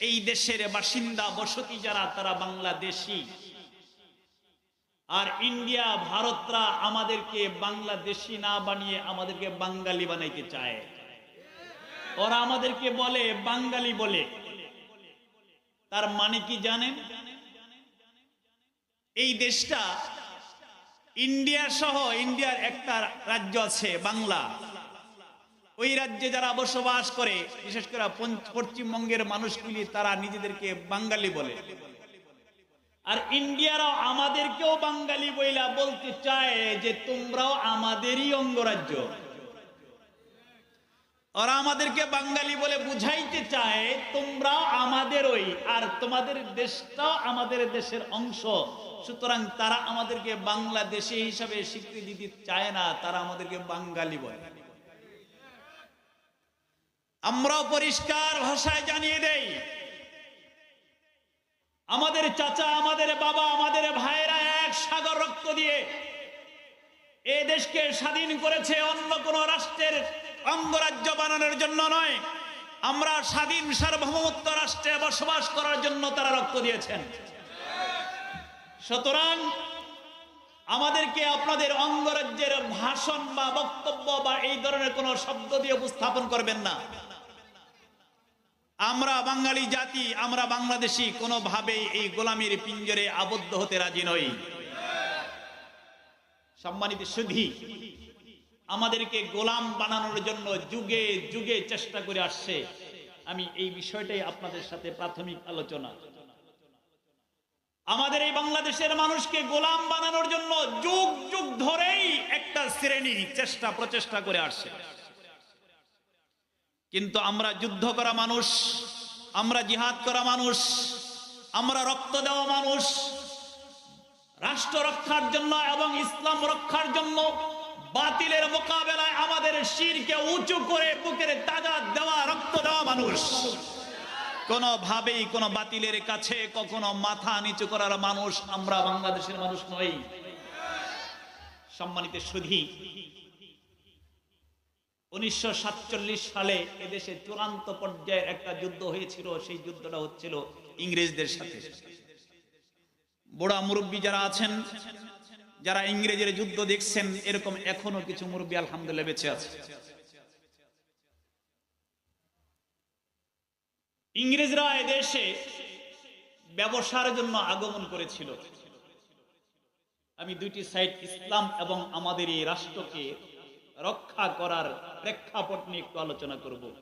এই দেশের বাসিন্দা বসতি যারা, তারা বাংলাদেশি। আর ইন্ডিয়া, ভারতরা আমাদেরকে বাংলাদেশি না বানিয়ে আমাদেরকে বাঙালি বানাইতে চায়। ওরা আমাদেরকে বলে, বাঙালি বলে। তার মানে কি জানেন? এই দেশটা ইন্ডিয়া সহ ইন্ডিয়ার একটা রাজ্য আছে, বাংলা। ওই রাজ্যে যারা বসবাস করে, বিশেষ করে পশ্চিমবঙ্গের মানুষগুলি, তারা নিজেদেরকে বাঙালি বলে। আর ইন্ডিয়ারাও আমাদেরকেও বাঙালি বইলা বলতে চায় যে, তোমরাও আমাদেরই অঙ্গরাজ্য। ওরা আমাদেরকে বাঙালি বলে বুঝাইতে চায়, তোমরাও আমাদেরই, আর তোমাদের দেশটাও আমাদের দেশের অংশ। সুতরাং তারা আমাদেরকে বাংলাদেশি হিসাবে স্বীকৃতি দিতে চায় না, তারা আমাদেরকে বাঙালি বলে। আমরাও পরিষ্কার ভাষায় জানিয়ে দেই, আমাদের চাচা, আমাদের বাবা, আমাদের ভাইয়েরা এক সাগর রক্ত দিয়ে এ দেশকে স্বাধীন করেছে অন্য কোন রাষ্ট্রের অঙ্গরাজ্য বানানোর জন্য নয়। আমরা স্বাধীন সার্বভৌমত্ব রাষ্ট্রে বসবাস করার জন্য তারা রক্ত দিয়েছেন। সুতরাং আমাদেরকে আপনাদের অঙ্গরাজ্যের ভাষণ বা বক্তব্য বা এই ধরনের কোনো শব্দ দিয়ে উপস্থাপন করবেন না। আমরা বাঙালি জাতি, আমরা বাংলাদেশি, কোনোভাবেই এই গোলামীর পিঞ্জরে আবদ্ধ হতে রাজি নই। সম্মানিত সুধি, আমাদেরকে গোলাম বানানোর জন্য যুগে যুগে চেষ্টা করে আসছে। আমি এই বিষয়টাই আপনাদের সাথে প্রাথমিক আলোচনা। আমাদের এই বাংলাদেশের মানুষকে গোলাম বানানোর জন্য যুগ যুগ ধরেই একটা শ্রেণি চেষ্টা, প্রচেষ্টা করে আসছে। কিন্তু আমরা যুদ্ধ করা মানুষ, আমরা জিহাদ করা মানুষ, আমরা রক্ত দেওয়া মানুষ। রাষ্ট্র রক্ষার জন্য এবং ইসলাম রক্ষার জন্য বাতিলের মোকাবেলায় আমাদের শিরকে উঁচু করে বুকের তাজা দেওয়া, রক্ত দেওয়া মানুষ। কোনোভাবেই কোনো বাতিলের কাছে কখনো মাথা নিচু করার মানুষ আমরা বাংলাদেশের মানুষ নই। সম্মানিত সুধী উনিশশো সাতচল্লিশ সালে এদেশে চূড়ান্ত পর্যায়ের একটা যুদ্ধ হয়েছিল, সেই যুদ্ধটা হচ্ছিল ইংরেজদের সাথে। বুড়া মুরব্বী যারা আছেন, যারা ইংরেজের যুদ্ধ দেখছেন, এরকম এখনও কিছু মুরব্বী আলহামদুলিল্লাহ বেঁচে আছে। ইংরেজরা এদেশে ব্যবসার জন্য আগমন করেছিল। আমি দুইটি সাইড ইসলাম এবং আমাদের এই রাষ্ট্রকে রক্ষা করার প্রেক্ষাপট নিয়ে একটু আলোচনা করব।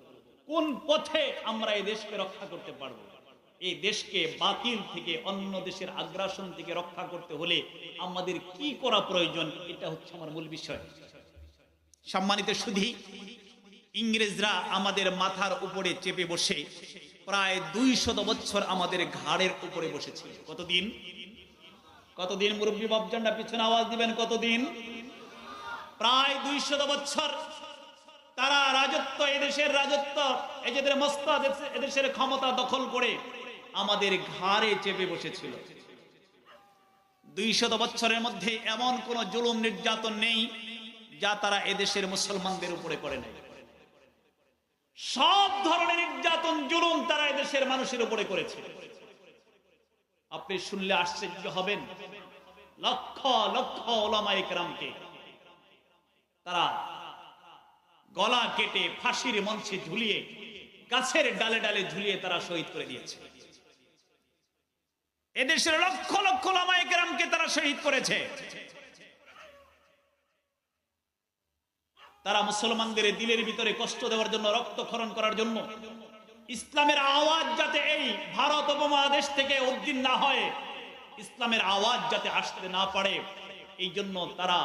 কোন পথে আমরা এই দেশকে রক্ষা করতে পারব? এই দেশকে বাতিল থেকে, অন্য দেশের আগ্রাসন থেকে রক্ষা করতে হলে আমাদের কি করা প্রয়োজন? এটা হচ্ছে আমার মূল বিষয়। সম্মানিত সুধী, ইংরেজরা আমাদের মাথার উপরে চেপে বসে প্রায় দুই শত বছর আমাদের ঘাড়ের উপরে বসেছিল। কতদিন? কতদিন মুরব্বী বাবজান্ডা পিছনে আওয়াজ দিবেন কতদিন? প্রায় দুইশত বছর তারা রাজত্ব এদেশের রাজত্ব এদের মস্ত এদেশের ক্ষমতা দখল করে আমাদের ঘাড়ে চেপে বসেছিল। দুইশত বছরের মধ্যে এমন কোন জুলুম নির্যাতন নেই যা তারা এদেশের মুসলমানদের উপরে করে নাই। সব ধরনের নির্যাতন, জুলুম তারা এদেশের মানুষের উপরে করেছে। আপনি শুনলে আশ্চর্য হবেন। লক্ষ লক্ষ ওলামা একরামকে তারা গলা কেটে ফাঁসির মঞ্চে ঝুলিয়ে, গাছের ডালে ডালে ঝুলিয়ে তারা শহীদ করে দিয়েছে। এদেশের লক্ষ লক্ষ লামাইকেরামকে তারা শহীদ করেছে। তারা মুসলমানদের দিলের ভিতরে কষ্ট দেওয়ার জন্য, রক্তক্ষরণ করার জন্য, ইসলামের আওয়াজ যাতে এই ভারত উপমহাদেশ থেকে উদ্দিন না হয়, ইসলামের আওয়াজ যাতে আসতে না পারে, এই জন্য তারা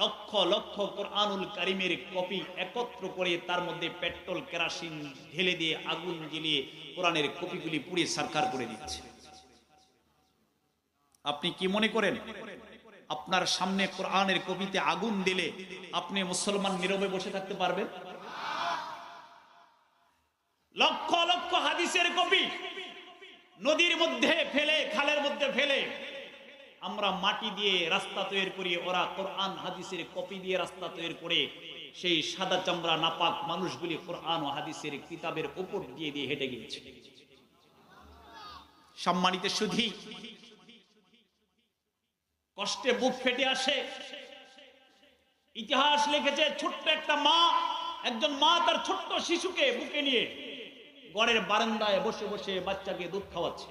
লক্ষ লক্ষ কোরআনুল কারিমের কপি একত্র করে তার মধ্যে পেট্রোল, কেরাসিন ঢেলে দিয়ে আগুন জ্বালিয়ে কোরআনের কপিগুলি পুড়িয়ে সরকার করে দিচ্ছে। আপনি কি মনে করেন? আপনার সামনে কোরআনের কপিতে আগুন দিলে আপনি মুসলমান নীরবে বসে থাকতে পারবেন? লক্ষ লক্ষ হাদিসের কপি নদীর মধ্যে ফেলে, খালের মধ্যে ফেলে আমরা মাটি দিয়ে রাস্তা তৈরি করি, ওরা কোরআন, হাদিসের কপি দিয়ে রাস্তা তৈরি করে, সেই সাদা চামড়া নাপাক মানুষগুলি কোরআন ও হাদিসের কিতাবের উপর দিয়ে দিয়ে হেঁটে গিয়েছে। সম্মানিত সুধী, কষ্টে বুক ফেটে আসে। ইতিহাস লিখেছে, ছোট্ট একটা মা, একজন মা তার ছোট্ট শিশুকে বুকে নিয়ে গড়ের বারান্দায় বসে বসে বাচ্চাকে দুধ খাওয়াচ্ছে।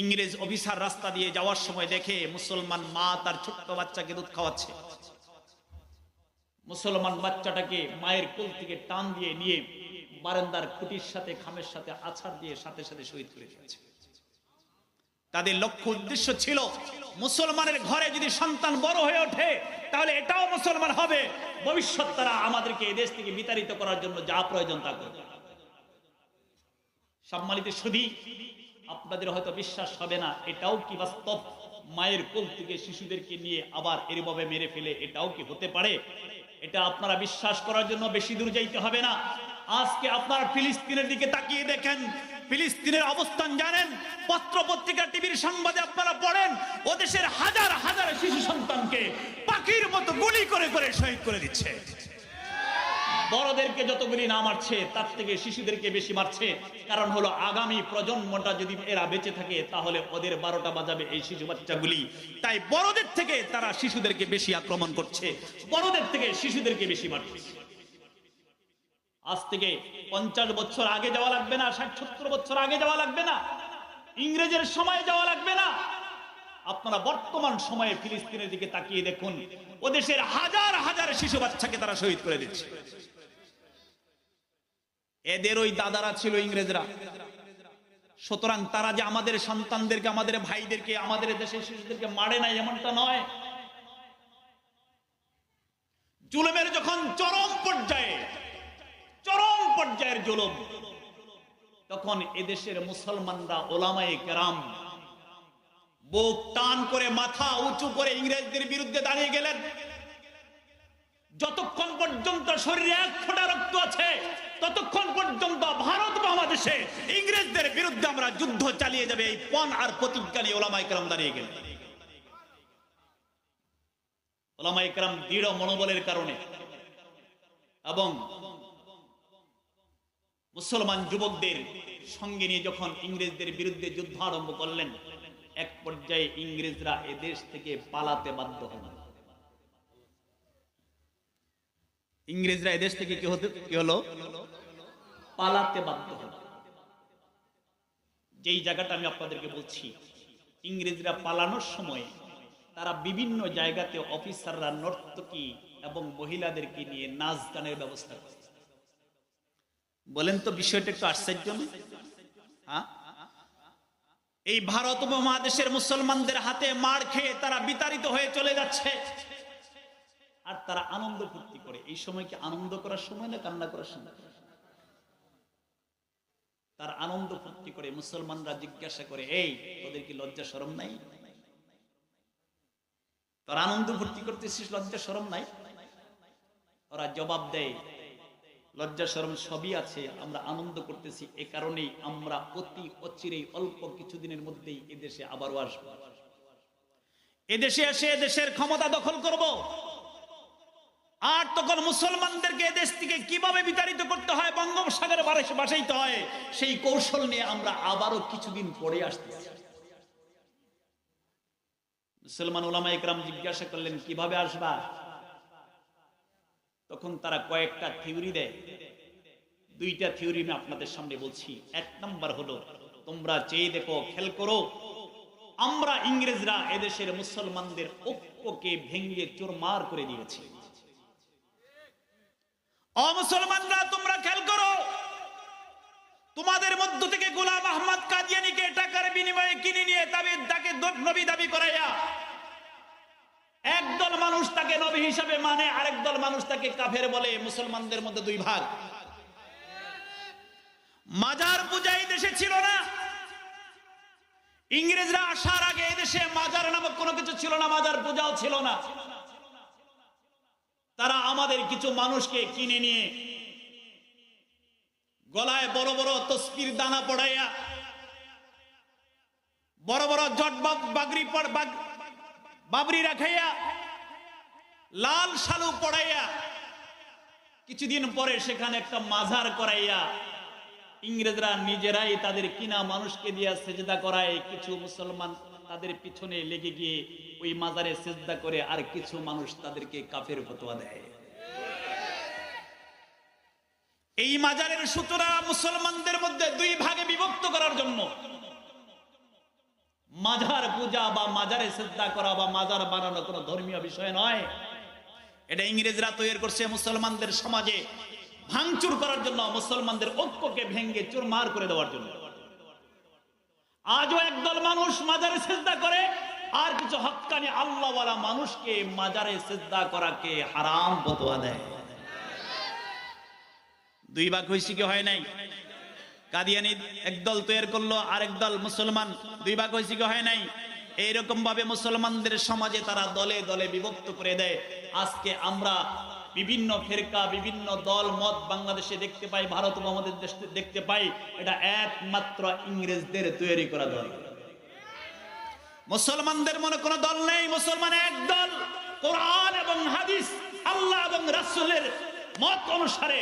ইংরেজ অফিসার রাস্তা দিয়ে যাওয়ার সময় দেখে মুসলমান মা তার ছোট্ট বাচ্চাকে দুধ খাওয়াচ্ছে। মুসলমান বাচ্চাটাকে মায়ের কোল থেকে টান দিয়ে নিয়ে বারান্দার খুঁটির সাথে, খামের সাথে, আছাড় দিয়ে সাথে সাথে শহীদ করে দিয়েছে। তাদের লক্ষ্য উদ্দেশ্য ছিল, মুসলমানের ঘরে যদি সন্তান বড় হয়ে ওঠে, তাহলে এটাও মুসলমান হবে। ভবিষ্যৎ তারা আমাদেরকে এদেশ থেকে বিতাড়িত করার জন্য যা প্রয়োজন তা করবে। সম্মানিত সুধী আপনাদের হয়তো বিশ্বাস হবে না, এটাও কি বাস্তব? মায়ের কোল থেকে শিশুদেরকে নিয়ে আবার এরভাবে মেরে ফেলে এটাও কি হতে পারে? এটা আপনারা বিশ্বাস করার জন্য বেশি দূর যাইতে হবে না। আজকে আপনারা ফিলিস্তিনের দিকে তাকিয়ে দেখেন, ফিলিস্তিনের অবস্থান জানেন পত্র পত্রিকা টিভির সংবাদে আপনারা পড়েন, ও দেশের হাজার হাজার শিশু সন্তানকে পাখির মতো গুলি করে করে শহীদ করে দিচ্ছে। বড়দেরকে যতগুলি না মারছে, তার থেকে শিশুদেরকে বেশি মারছে। কারণ হলো আগামী প্রজন্মটা যদি এরা বেঁচে থাকে, তাহলে ওদের বারোটা বাজাবে এই শিশু বাচ্চাগুলি। তাই বড়দের থেকে তারা শিশুদেরকে বেশি আক্রমণ করছে। বড়দের থেকে শিশুদেরকে বেশি মারছে। আজ থেকে পঞ্চাশ বছর আগে যাওয়া লাগবে না, ষাট সত্তর বছর আগে যাওয়া লাগবে না। ইংরেজের সময় যাওয়া লাগবে না। আপনারা বর্তমান সময়ে ফিলিস্তিনের দিকে তাকিয়ে দেখুন। ও দেশের হাজার হাজার শিশু বাচ্চাকে তারা শহীদ করে দিচ্ছে। এদের ওই দাদারা ছিল ইংরেজরা। সুতরাং তারা যে আমাদের সন্তানদেরকে, আমাদের ভাইদেরকে, আমাদের দেশের শিশুদেরকে মারে নাই, এমনটা নয়। জুলুমের যখন চরম পর্যায়ে, চরম পর্যায়ের জুলুম, তখন এদেশের মুসলমানরা, ওলামায়ে কেরাম বুক টান করে, মাথা উঁচু করে ইংরেজদের বিরুদ্ধে দাঁড়িয়ে গেলেন। যতক্ষণ পর্যন্ত শরীরে এক ফোঁটা রক্ত আছে, ততক্ষণ পর্যন্ত ভারত বাংলাদেশে ইংরেজদের বিরুদ্ধে আমরা যুদ্ধ চালিয়ে যাবে এই পণ আর প্রতিজ্ঞা নিয়ে ওলামাই দাঁড়িয়ে গেলেন। ওলামাই কেরাম দৃঢ় মনোবলের কারণে এবং মুসলমান যুবকদের সঙ্গে নিয়ে যখন ইংরেজদের বিরুদ্ধে যুদ্ধ আরম্ভ করলেন, এক পর্যায়ে ইংরেজরা এদেশ থেকে পালাতে বাধ্য হন ইংরেজরা এদেশ থেকে কি হতে কি হলো? পালাতে বাধ্য হল। যেই জায়গাটা আমি আপনাদেরকে বলছি, ইংরেজরা পালানোর সময় তারা বিভিন্ন জায়গাতে অফিসাররা নর্তকী এবং মহিলাদেরকে নিয়ে নাচ গানের ব্যবস্থা করে। বলেন তো বিষয়টা একটু আশ্চর্য? হ্যাঁ? এই ভারত উপমহাদেশের মুসলমানদের হাতে মার খেয়ে তারা বিতাড়িত হয়ে চলে যাচ্ছে। আর তারা আনন্দ ফুর্তি করে। এই সময় কি আনন্দ করার সময় না কান্না করার সময়? তার আনন্দ ফুর্তি করে, মুসলমানরা জিজ্ঞাসা করে, এই, তোদের কি লজ্জা সরম নাই? তোর আনন্দ ফুর্তি করতেছিস, লজ্জা সরম নাই? ওরা জবাব দেয়, লজ্জা শরম সবই আছে, আমরা আনন্দ করতেছি, এ কারণেই আমরা অতি অচিরেই অল্প কিছুদিনের মধ্যেই এদেশে আবারও আসব। এদেশে এসে দেশের ক্ষমতা দখল করব। আর তখন মুসলমানদেরকে এদেশ থেকে কীভাবে বিতাড়িত করতে হয়? বঙ্গোপসাগরে বাসাইতে হয়। সেই কৌশল নিয়ে আমরা আবারও কিছুদিন পরে আসতেছি মুসলমান ওলামা ইকরাম জিজ্ঞাসা করলেন, কীভাবে আসবা? তখন তারা কয়েকটা থিওরি দেয়। দুইটা থিওরি আমি আপনাদের সামনে বলছি। এক নম্বর হলো, তোমরা চেয়ে দেখো খেল করো, আমরা ইংরেজরা এদেশের মুসলমানদের ঐক্যকে ভেঙ্গে চোরমার করে দিয়েছি। অমুসলমানরা তোমরা খেয়াল করো। তোমাদের মধ্য থেকে গোলাম আহমদ কাদিয়ানিকে টাকার বিনিময়ে কিনে নিয়ে তাবে তাকে নবী দাবি করাইয়া একদল মানুষ তাকে নবী হিসাবে মানে আরেক দল মানুষ তাকে কাফের বলে। মুসলমানদের মধ্যে দুই ভাগ। মাজার পূজা এই দেশে ছিল না। ইংরেজরা আসার আগে এই দেশে মাজার নামক কোনো কিছু ছিল না, মাজার পূজাও ছিল না। তারা আমাদের কিছু মানুষকে কিনে নিয়ে গলায় বড় বড় তসপির দানা পড়াইয়া, বড় বড় জট বাগরি বাবরি রাখাইয়া, লাল শালু পড়াইয়া, কিছুদিন পরে সেখানে একটা মাজার করাইয়া ইংরেজরা নিজেরাই তাদের কিনা মানুষকে দিয়া সেজদা করায় কিছু মুসলমান তাদের পিছনে লেগে গিয়ে ওই মাজারে সেজদা করে আর কিছু মানুষ তাদেরকে কাফের ফতোয়া দেয়। এই মাজারের সূচনা মুসলমানদের মধ্যে দুই ভাগে বিভক্ত করার জন্য। মাজার পূজা বা মাজারে শ্রদ্ধা করা বা মাজার বানানো কোনো ধর্মীয় বিষয় নয়। এটা ইংরেজরা তৈরি করছে মুসলমানদের সমাজে ভাঙচুর করার জন্য, মুসলমানদের ঐক্যকে ভেঙ্গে চুরমার করে দেওয়ার জন্য। আজও একদল মানুষ মাজারে শ্রদ্ধা করে, আর কিছু হক্কানি আল্লাহওয়ালা মানুষকে মাজারে শ্রদ্ধা করাকে হারাম বতোয়া দেয়। দুই ভাগ হয়েছে কি হয় নাই? কাদিয়ানি একদল তৈরি করল মুসলমান। দুই কি হয় নাই? এইরকম ভাবে মুসলমানদের সমাজে তারা দলে দলে বিভক্ত করে দেয়। আজকে আমরা বিভিন্ন ফেরকা, বিভিন্ন দল, মত বাংলাদেশে দেখতে পাই, ভারত আমাদের দেশে দেখতে পাই, এটা একমাত্র ইংরেজদের তৈরি করা দল মুসলমানদের মনে কোনো দল নেই, মুসলমান এক দল, কোরআন এবং হাদিস, আল্লাহ এবং রাসূলের মত অনুসারে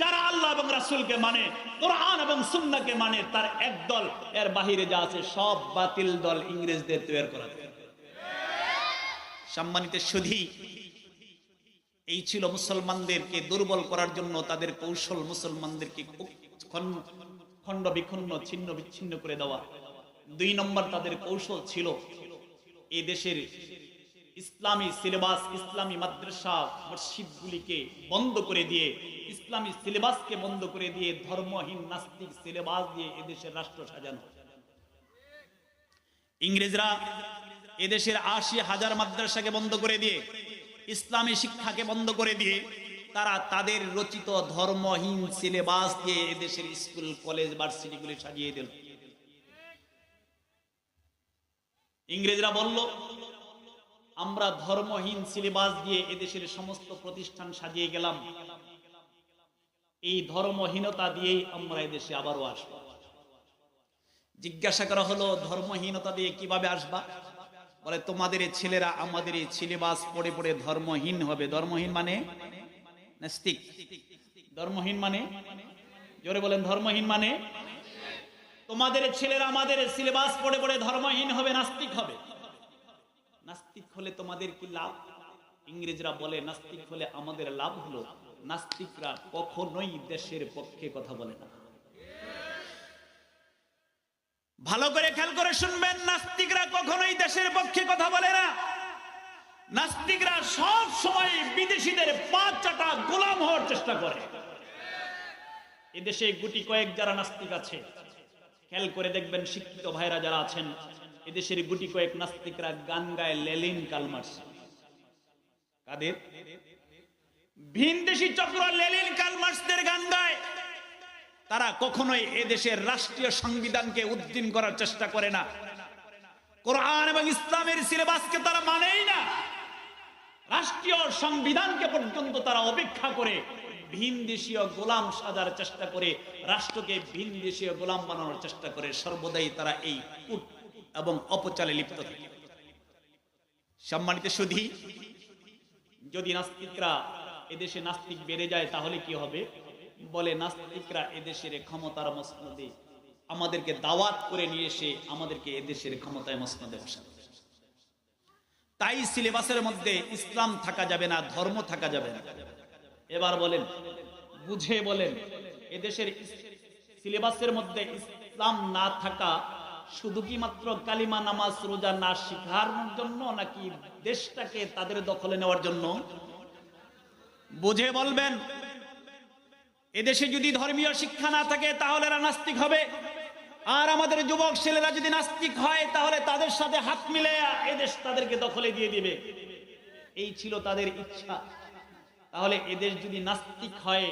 যারা আল্লাহ এবং রাসুলকে মানে কোরআন এবং সুন্নাহকে মানে তার এক দল, এর বাহিরে যা আছে সব বাতিল দল ইংরেজদের তৈরি করা। সম্মানিত সুধী এই ছিল মুসলমানদেরকে দুর্বল করার জন্য তাদের কৌশল মুসলমানদেরকে খন- খণ্ড বিখণ্ড, ছিন্ন বিচ্ছিন্ন করে দেওয়া। দুই নম্বর তাদের কৌশল ছিল এই দেশের ইসলামী সিলেবাস, ইসলামী মাদ্রাসা মসজিদগুলিকে বন্ধ করে দিয়ে, ইসলামী সিলেবাসকে বন্ধ করে দিয়ে ধর্মহীন, নাস্তিক সিলেবাস দিয়ে এদেশের রাষ্ট্র সাজানো। ইংরেজরা এদেশের আশি হাজার মাদ্রাসাকে বন্ধ করে দিয়ে ইসলামী শিক্ষাকে বন্ধ করে দিয়ে তারা তাদের রচিত ধর্মহীন সিলেবাস দিয়ে এদেশের স্কুল, কলেজ, ভার্সিটিগুলি সাজিয়ে দিল। ইংরেজরা বলল, আমরা ধর্মহীন সিলেবাস দিয়ে এদেশের সমস্ত প্রতিষ্ঠান সাজিয়ে গেলাম। এই ধর্মহীনতা দিয়েই আমরা এদেশে আবারও আসব। জিজ্ঞাসা করা হলো, ধর্মহীনতা দিয়ে কীভাবে আসবা? বলে, তোমাদের এই ছেলেরা আমাদের এই সিলেবাস পড়ে পড়ে ধর্মহীন হবে। ধর্মহীন মানে নাস্তিক। ধর্মহীন মানে? জোরে বলেন, ধর্মহীন মানে? তোমাদের ছেলেরা আমাদের সিলেবাস পড়ে পড়ে ধর্মহীন হবে, নাস্তিক হবে। নাস্তিক হলে তোমাদের কি লাভ? ইংরেজরা বলে, নাস্তিক হলে আমাদের লাভ হলো নাস্তিকরা কখনোই দেশের পক্ষে কথা বলে না। ভালো করে খেয়াল করে শুনবেন, নাস্তিকরা কখনোই দেশের পক্ষে কথা বলে না। নাস্তিকরা সব সময় বিদেশিদের পাঁচ চাটা গোলাম হওয়ার চেষ্টা করে। এদেশে গুটি কয়েক যারা নাস্তিক আছে, খেয়াল করে দেখবেন শিক্ষিত ভাইরা যারা আছেন, এদেশের গুটি কয়েক নাস্তিকরা গান গায় লেলিন কালমার্স কাদের? ভিনদেশি চক্র লেলিন কালমার্সদের গান গায়। তারা কখনোই এদেশের রাষ্ট্রীয় সংবিধানকে উদ্দিন করার চেষ্টা করে না। কোরআন এবং ইসলামের সিলেবাসকে তারা মানেই না। রাষ্ট্রীয় সংবিধানকে পর্যন্ত তারা অপেক্ষা করে ভিন দেশীয় গোলাম সাজার চেষ্টা করে, রাষ্ট্রকে ভিন দেশীয় গোলাম বানানোর চেষ্টা করে, সর্বদাই তারা এই কূট এবং অপচালে লিপ্ত থাকে। সম্মানিত সুধী, যদি নাস্তিকরা এদেশে নাস্তিক বেড়ে যায়, তাহলে কি হবে? বলে, নাস্তিকরা এদেশের ক্ষমতার মসনদে। আমাদেরকে দাওয়াত করে নিয়ে এসে আমাদেরকে এদেশের ক্ষমতায় মসনদে বসাবে। তাই সিলেবাসের মধ্যে ইসলাম থাকা যাবে না, ধর্ম থাকা যাবে না। এবার বলেন, বুঝে বলেন, এদেশের সিলেবাসের মধ্যে ইসলাম না থাকা শুধু কি মাত্র কালিমা, নামাজ, রোজা না শিখার জন্য, নাকি দেশটাকে তাদের দখলে নেওয়ার জন্য? বুঝে বলবেন এদেশে যদি ধর্মীয় শিক্ষা না থাকে, তাহলে এরা নাস্তিক হবে। আর আমাদের যুবক ছেলেরা যদি নাস্তিক হয়, তাহলে তাদের সাথে হাত মিলে এদেশ তাদেরকে দখলে দিয়ে দিবে। এই ছিল তাদের ইচ্ছা। তাহলে এদেশ যদি নাস্তিক হয়,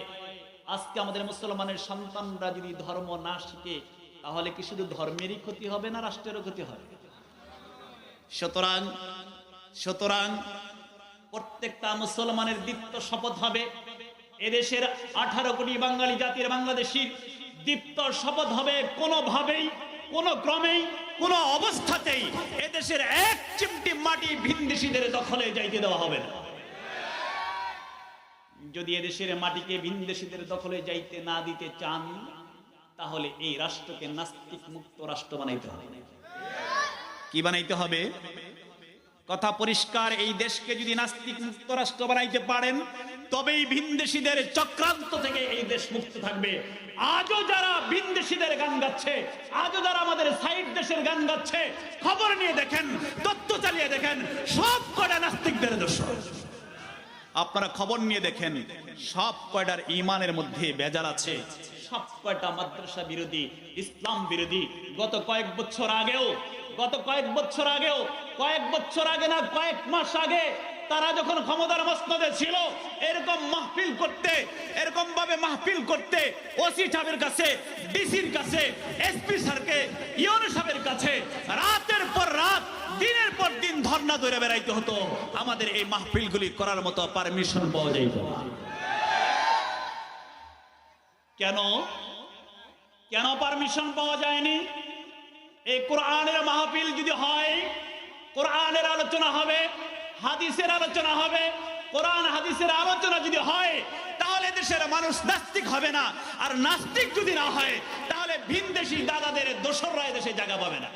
আজকে আমাদের মুসলমানের সন্তানরা যদি ধর্ম না শিখে, তাহলে কি শুধু ধর্মেরই ক্ষতি হবে না রাষ্ট্রেরও ক্ষতি হবে? সুতরাং সুতরাং প্রত্যেকটা মুসলমানের দীপ্ত শপথ হবে। এদেশের আঠারো কোটি বাঙালি জাতির বাংলাদেশির দীপ্ত শপথ হবে কোনোভাবেই, কোনো ক্রমেই, কোনো অবস্থাতেই এদেশের এক চিমটি মাটি ভিনদেশিদের দখলে যাইতে দেওয়া হবে না। যদি এদেশের মাটিকে ভিনদেশিদের দখলে যাইতে না দিতে চান, তাহলে এই রাষ্ট্রকে নাস্তিক মুক্ত রাষ্ট্র বানাইতে হবে। কি বানাইতে হবে? কথা পরিষ্কার, এই দেশকে যদি নাস্তিক মুক্ত রাষ্ট্র বানাইতে পারেন তবেই ভিনদেশীদের চক্রান্ত থেকে এই দেশ মুক্ত থাকবে। আজও যারা ভিনদেশীদের গান গাচ্ছে, আজও যারা আমাদের সাইড দেশের গান গাচ্ছে, খবর নিয়ে দেখেন, তথ্য চালিয়ে দেখেন, সব কটা নাস্তিকদের দোষ আপনারা খবর নিয়ে দেখেন, সব কয়টার ইমানের মধ্যে বেজার আছে। সব কয়টা মাদ্রাসা বিরোধী, ইসলাম বিরোধী, গত কয়েক বছর আগেও, গত কয়েক বছর আগেও, কয়েক বছর আগে না, কয়েক মাস আগে তারা যখন ক্ষমতার মসনদে ছিল, এরকম মাহফিল করতে, এরকম ভাবে মাহফিল করতে, ওসি সাহেবের কাছে, ডিসির কাছে, এসপি স্যারকে ইউনো সাহেবের কাছে রাতের পর রাত, দিনের পর দিন ধর্ণা ধরে বেড়াইতে হতো। আমাদের এই মাহফিলগুলি করার মতো পারমিশন পাওয়া যাইত। কেন? কেন পারমিশন পাওয়া যায়নি? এই কোরআনের মাহফিল যদি হয়, কোরআনের আলোচনা হবে হাদিসের আলোচনা হবে, কোরআন হাদিসের আলোচনা যদি হয়, তাহলে দেশের মানুষ নাস্তিক হবে না। আর নাস্তিক যদি না হয়, তাহলে ভিনদেশি দাদাদের দোসররা দেশে জায়গা পাবে না।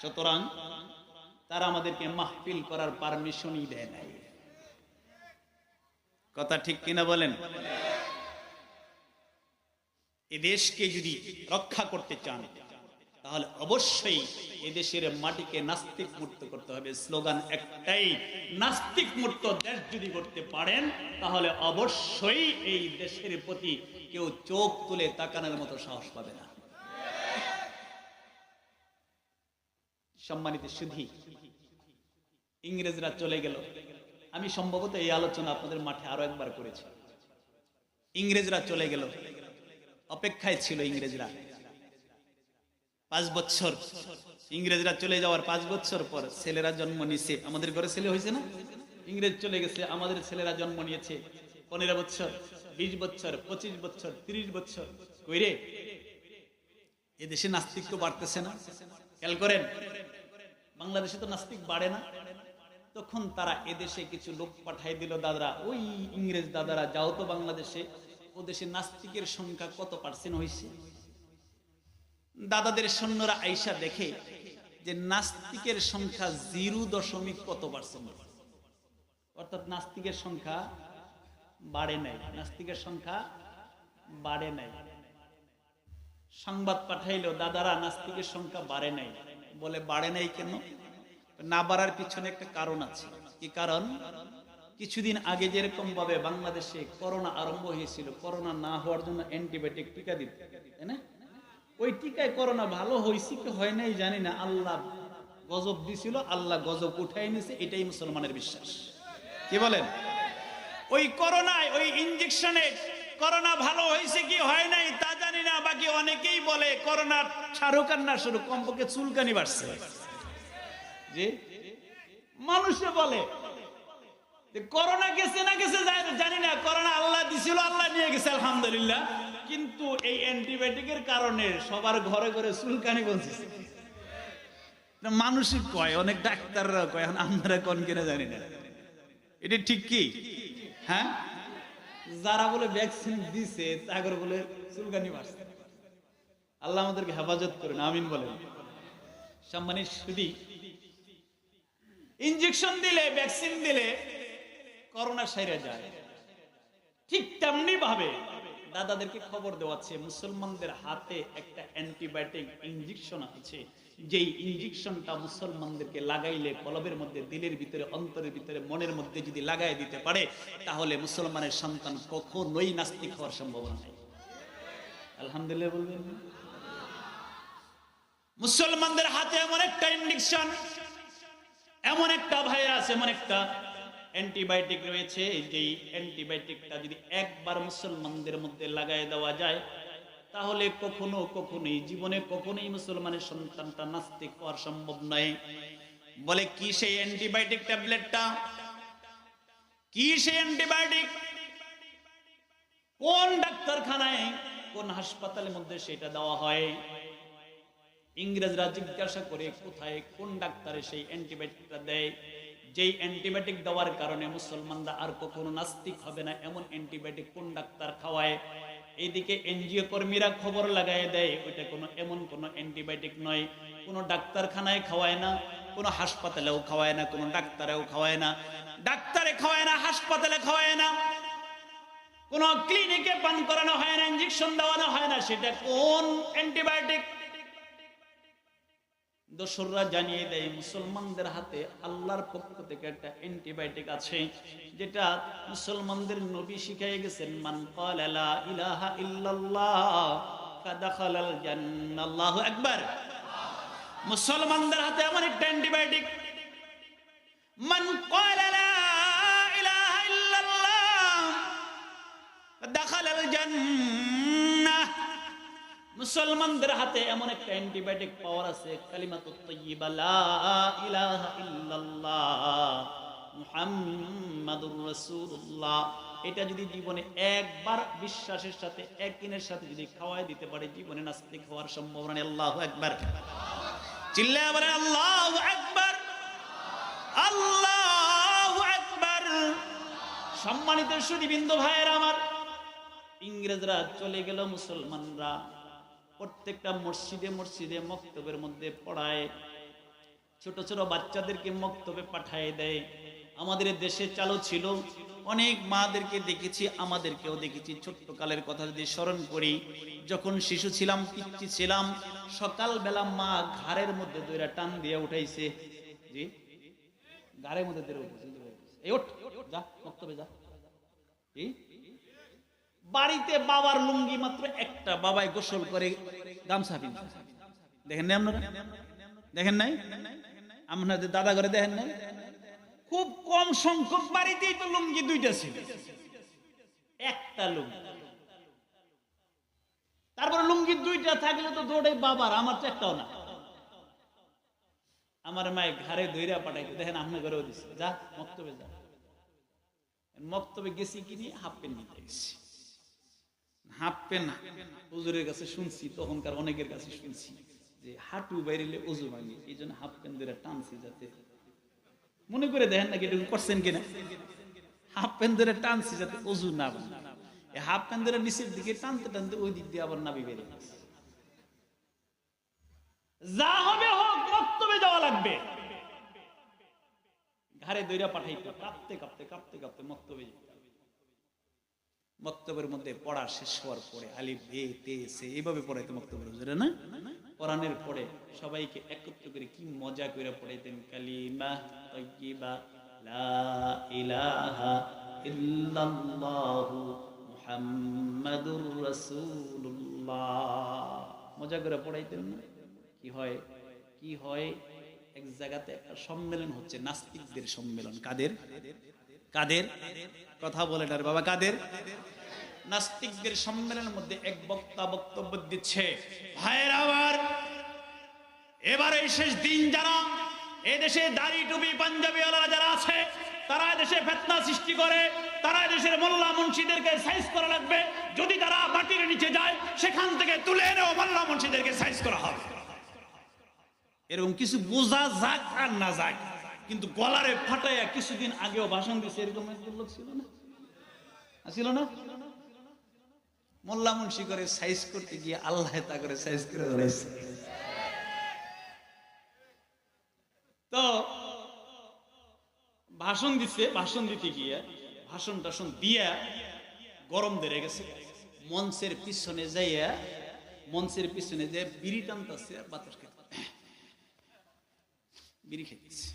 সুতরাং তারা আমাদেরকে মাহফিল করার পারমিশনই দেয় নাই। কথা ঠিক কিনা বলেন? এ দেশকে যদি রক্ষা করতে চান তাহলে অবশ্যই এদেশের মাটিকে নাস্তিক মুক্ত করতে হবে। স্লোগান একটাই, নাস্তিক মুক্ত দেশ যদি করতে পারেন, তাহলে অবশ্যই এই দেশের প্রতি কেউ চোখ তুলে তাকানোর মতো সাহস পাবে না। সম্মানিত সুধী, ইংরেজরা চলে গেল। আমি সম্ভবত এই আলোচনা আপনাদের মাঠে আরও একবার করেছি। ইংরেজরা চলে গেল। অপেক্ষায় ছিল ইংরেজরা। পাঁচ বছর ইংরেজরা চলে যাওয়ার পাঁচ বছর পর ছেলেরা জন্ম নিছে আমাদের ঘরে ছেলে হয়েছে না? ইংরেজ চলে গেছে, আমাদের ছেলেরা জন্ম নিয়েছে। পনেরো বছর বিশ বছর পঁচিশ বছর তিরিশ বছর কইরে এদেশে নাস্তিক্য বাড়তেছে না? খেয়াল করেন, বাংলাদেশে তো নাস্তিক বাড়ে না। তখন তারা এদেশে কিছু লোক পাঠাই দিল, দাদারা, ওই ইংরেজ দাদারা যাও তো বাংলাদেশে। ও দেশে নাস্তিকের সংখ্যা কত পার্সেন্ট হয়েছে? দাদাদের সৈন্যরা আইসা দেখে যে নাস্তিকের সংখ্যা জিরো দশমিক কত পার্সেন্ট? অর্থাৎ নাস্তিকের সংখ্যা বাড়ে নাই। নাস্তিকের সংখ্যা বাড়ে নাই। সংবাদ পাঠাইলো, দাদারা, নাস্তিকের সংখ্যা বাড়ে নাই। বলে, বাড়ে নাই কেন? না বাড়ার পিছনে একটা কারণ আছে। কি কারণ? কিছুদিন আগে যেরকম ভাবে বাংলাদেশে করোনা আরম্ভ হয়েছিল, করোনা না হওয়ার জন্য অ্যান্টিবায়োটিক টিকা দিত। তাই না? ওই টিকায় করোনা ভালো হয়েছে কি হয় নাই জানি না। আল্লাহ গজব দিছিল, আল্লাহ গজব উঠাই নিছে, এটাই মুসলমানের বিশ্বাস। কি বলেন? ওই করোনায়, ওই ইঞ্জেকশনে করোনা ভালো হয়েছে কি হয় নাই তা জানি না, বাকি অনেকেই বলে করোনার ছাড়ুক আর না শুরু, কমপক্ষে চুলকানি বাড়ছে। যে মানুষে বলে করোনা গেছে না গেছে জানি না, করোনা আল্লাহ দিছিল, আল্লাহ নিয়ে গেছে, আলহামদুলিল্লাহ। কিন্তু এই অ্যান্টিবায়োটিকের কারণে সবার ঘরে ঘরে চুলকানি বলছে মানুষই কয়, অনেক ডাক্তাররা কয়, এখন আমরা কোন কিনা জানি না। এটা ঠিক কি? হ্যাঁ? যারা বলে ভ্যাকসিন দিছে, তাগর বলে চুলকানি মারছে। আল্লাহ আমাদেরকে হেফাজত করুন, আমিন বলেন। সম্মানিত সুদী ইঞ্জেকশন দিলে ভ্যাকসিন দিলে, করোনা সাইরা যায়। ঠিক তেমনি ভাবে দাদাদেরকে খবর দেওয়াচ্ছে, মুসলমানদের হাতে একটা অ্যান্টিবায়োটিক ইঞ্জেকশন আছে। যেই ইঞ্জেকশনটা মুসলমানদেরকে লাগাইলে কলবের মধ্যে, দিলের ভিতরে, অন্তরের ভিতরে, মনের মধ্যে যদি লাগাই দিতে পারে, তাহলে মুসলমানের সন্তান কখনোই নাস্তিক হওয়ার সম্ভাবনা নেই। আলহামদুলিল্লাহ বলবেন মুসলমানদের হাতে এমন একটা ইঞ্জেকশন এমন একটা ভাইরাস, এমন একটা অ্যান্টিবায়োটিক রয়েছে যেই অ্যান্টিবায়োটিকটা যদি একবার মুসলমানদের মধ্যে লাগাই দেওয়া যায়, তাহলে কখনো কখনোই জীবনে কখনোই মুসলমানের সন্তানটা নাস্তিক হওয়ার সম্ভব নয়। বলে, কি সেই অ্যান্টিবায়োটিক ট্যাবলেটটা? কি সেই অ্যান্টিবায়োটিক? কোন ডাক্তারখানায়, কোন হাসপাতালের মধ্যে সেটা দেওয়া হয়? ইংরেজরা জিজ্ঞাসা করে, কোথায় কোন ডাক্তারে সেই অ্যান্টিবায়োটিকটা দেয়? যেই অ্যান্টিবায়োটিক দেওয়ার কারণে মুসলমানরা আর কখনো নাস্তিক হবে না, এমন অ্যান্টিবায়োটিক কোন ডাক্তার খাওয়ায়? এইদিকে এনজিও কর্মীরা খবর লাগাই দেয়, ওইটা কোনো, এমন কোনো অ্যান্টিবায়োটিক নয়। কোনো ডাক্তারখানায় খাওয়ায় না, কোনো হাসপাতালেও খাওয়ায় না, কোনো ডাক্তারেও খাওয়ায় না। ডাক্তারে খাওয়ায় না, হাসপাতালে খাওয়ায় না। কোনো ক্লিনিকে পান করানো হয় না ইঞ্জেকশন দেওয়ানো হয় না, সেটা কোন অ্যান্টিবায়োটিক? দোসররা জানিয়ে দেয়, মুসলমানদের হাতে আল্লাহর পক্ষ থেকে একটা অ্যান্টিবায়োটিক আছে, যেটা মুসলমানদের নবী শিখাই গেছেন, মান লা ইলাহা ইল্লাল্লাহ ফাদাখালাল জান্নাহ। আল্লাহু আকবার। মুসলমানদের হাতে এমন একটা অ্যান্টিবায়োটিক। মান লা ইলাহা ইল্লাল্লাহ দাখালাল জান্নাহ। মুসলমানদের হাতে এমন একটা অ্যান্টিবায়োটিক পাওয়ার আছে এটা যদি জীবনে একবার বিশ্বাসের সাথে, একদিনের সাথে যদি খাওয়াই দিতে পারে, জীবনে নাস্তিক হওয়ার সম্ভাবনা আল্লাহু আকবার। চিল্লায় আল্লাহু আকবার। আল্লাহু আকবার। সম্মানিত সুদীবিন্দু ভাইয়ের আমার, ইংরেজরা চলে গেল মুসলমানরা। প্রত্যেকটা মসজিদে মসজিদে মক্তবের মধ্যে পড়ায়। ছোট ছোট বাচ্চাদেরকে মক্তবে পাঠায় দেয়। আমাদের দেশে চালু ছিল। অনেক মাদেরকে দেখেছি, আমাদেরকেও দেখেছি। ছোট্ট কালের কথা যদি স্মরণ করি, যখন শিশু ছিলাম পিচ্ছি ছিলাম, সকালবেলা মা ঘাড়ের মধ্যে দইরা টান দিয়ে উঠাইছে। জি? ঘাড়ের মধ্যে দিয়ে উঠেছে, এই ওঠ যা, মক্তবে যা। বাড়িতে বাবার লুঙ্গি মাত্র একটা বাবাই গোসল করে গামছা দেখেন নাই আপনারা? দেখেন নাই? আপনাদের দাদা করে দেখেন নাই? খুব কম সংখ্যক বাড়িতেই তো লুঙ্গি দুইটা ছিল। একটা লুঙ্গি। তারপরে লুঙ্গি দুইটা থাকলে তো দৌড়ে বাবার, আমার তো একটাও না। আমার মায়ের ঘাড়ে দইরা পাঠাইতে দেখেন আপনার ঘরেও দিচ্ছে যা, মক্তবে যা। মক্তবে গেছি কিনি হাফ প্যান্ট নিতে গেছি। হাফ প্যান্ট হুজুরের কাছে শুনছি, তখনকার অনেকের কাছে শুনছি যে হাঁটু বাইরেলে উজু ভাঙে এই জন্য হাফ ধরে টানছি যাতে। মনে করে দেখেন নাকি এটুকু করছেন কিনা? ধরে টানছি যাতে না নিচের দিকে টানতে টানতে ওই দিক দিয়ে আবার যা হোক লাগবে। ঘাড়ে দইরা পাঠাইতে কাঁপতে কাঁপতে কাঁপতে কাঁপতে মক্তবে যেতে হবে। মক্তবের মধ্যে পড়া শেষ হওয়ার পরে আলিফ বে, তে, সে এইভাবে পড়াইতে মক্তবের না? কোরআনের পরে সবাইকে একত্র করে কি মজা করে পড়াইতেন, কালিমা তাইয়্যিবা, লা ইলাহা মুহাম্মাদুর রাসূলুল্লাহ। মজা করে পড়াইতেন না? কি হয়? কি হয়? এক জায়গাতে একটা সম্মেলন হচ্ছে, নাস্তিকদের সম্মেলন। কাদের? কাদের? কথা বলেন আর বাবা, কাদের? নাস্তিকদের সম্মেলনের মধ্যে এক বক্তা বক্তব্য দিচ্ছে, ভাইয়ের আবার, এবার শেষ দিন যারা এদেশে দাড়ি টুপি পাঞ্জাবি যারা আছে, তারা দেশে ফেতনা সৃষ্টি করে, তারা দেশের মোল্লা মুন্সিদেরকে সাইজ করা লাগবে। যদি তারা মাটির নিচে যায়, সেখান থেকে তুলে এনেও মোল্লা মুন্সিদেরকে সাইজ করা হবে। এরকম কিছু বোঝা যাক আর না যাক। কিন্তু গলারে ফাটাইয়া কিছুদিন আগেও ভাষণ দিছে, এরকম একজন লোক ছিল না? ছিল না? মোল্লা মুন্সি করে সাইজ করতে গিয়ে আল্লাহ তা করে সাইজ করে ধরেছে। তো ভাষণ দিছে, ভাষণ দিতে গিয়ে ভাষণ টাষণ দিয়া গরম ধরে গেছে। মঞ্চের পিছনে যাইয়া, মঞ্চের পিছনে যে বিড়ি টানতেছে আর বাতাস খেতে বিড়ি খেতেছে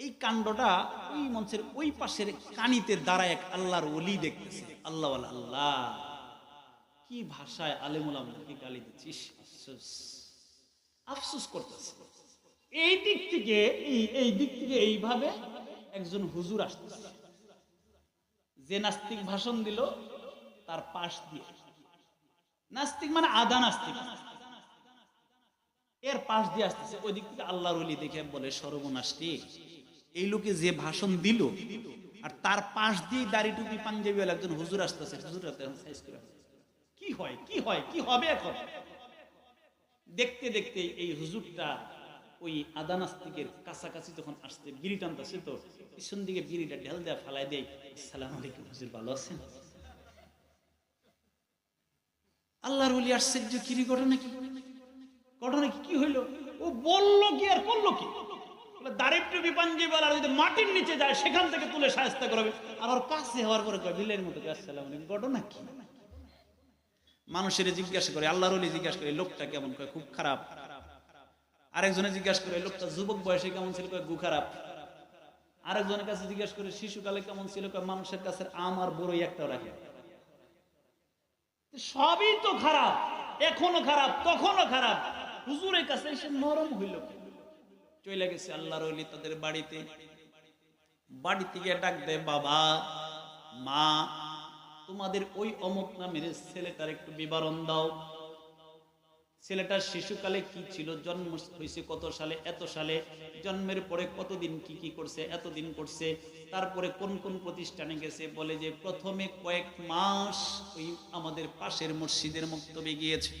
এই কাণ্ডটা ওই মঞ্চের ওই পাশের কানিতে দাঁড়ায় এক আল্লাহর ওলি দেখতেছে। আল্লাহ আল্লাহ, কি ভাষায় আলেমুলাম কি গালি দিচ্ছিস? আফসোস। আফসোস করতেছে। এই দিক থেকে, এই দিক থেকে এইভাবে একজন হুজুর আসতেছে। যে নাস্তিক ভাষণ দিল, তার পাশ দিয়ে। নাস্তিক মানে আদা নাস্তিক। এর পাশ দিয়ে আসতেছে। ওই দিক থেকে আল্লাহর ওলি দেখে বলে সর্বনাশটি এই লোকে যে ভাষণ দিল, আর তার পাশ দিয়ে দাড়ি টুপি পাঞ্জাবি একজন হুজুর আসতেছে, হুজুর। কি হয় কি হয়, কি হবে এখন? দেখতে দেখতে এই হুজুরটা ওই আদানাস্তিকের কাছাকাছি যখন আসতে বিড়ি টানতেছে তো, পিছন দিকে বিড়িটা ঢেল দেয়া ফালাই দেয় সালাম আলাইকুম হুজুর, ভালো আছেন? আল্লাহর ওলি আশ্চর্য কিরি ঘটনা কি? ঘটনা কি? হইল? ও বলল কি আর করল কি? বলে দারিব টুপি পাঞ্জি বলার যদি মাটির নিচে যায়, সেখান থেকে তুলে সাহায্য করবে। আর ওর কাছে হওয়ার পরে কয় বিলের মতো ঘটনা কি? মানুষের জিজ্ঞাসা করে, আল্লাহর জিজ্ঞাসা করে লোকটা কেমন? কয়, খুব খারাপ। আরেকজনে জিজ্ঞাসা করে লোকটা যুবক বয়সে কেমন ছিল? কয় খারাপ। আরেকজনের কাছে জিজ্ঞাসা করে, শিশুকালে কেমন ছিল? কয়, মানুষের কাছে আম আর বড়ই একটাও রাখে। সবই তো খারাপ, এখনও খারাপ তখনও খারাপ। হুজুরের কাছে এসে নরম হইল কেন? চলে গেছে আল্লাহর ওলি তাদের বাড়িতে। বাড়ি থেকে ডাক দেয়, বাবা, মা, তোমাদের ওই অমুক নামের ছেলেটার একটু বিবরণ দাও। ছেলেটার শিশুকালে কি ছিল, জন্ম হয়েছে কত সালে, এত সালে, জন্মের পরে কতদিন কি কি করছে, এতদিন করছে, তারপরে কোন কোন প্রতিষ্ঠানে গেছে? বলে যে, প্রথমে কয়েক মাস ওই আমাদের পাশের মসজিদের মক্তবে গিয়েছে।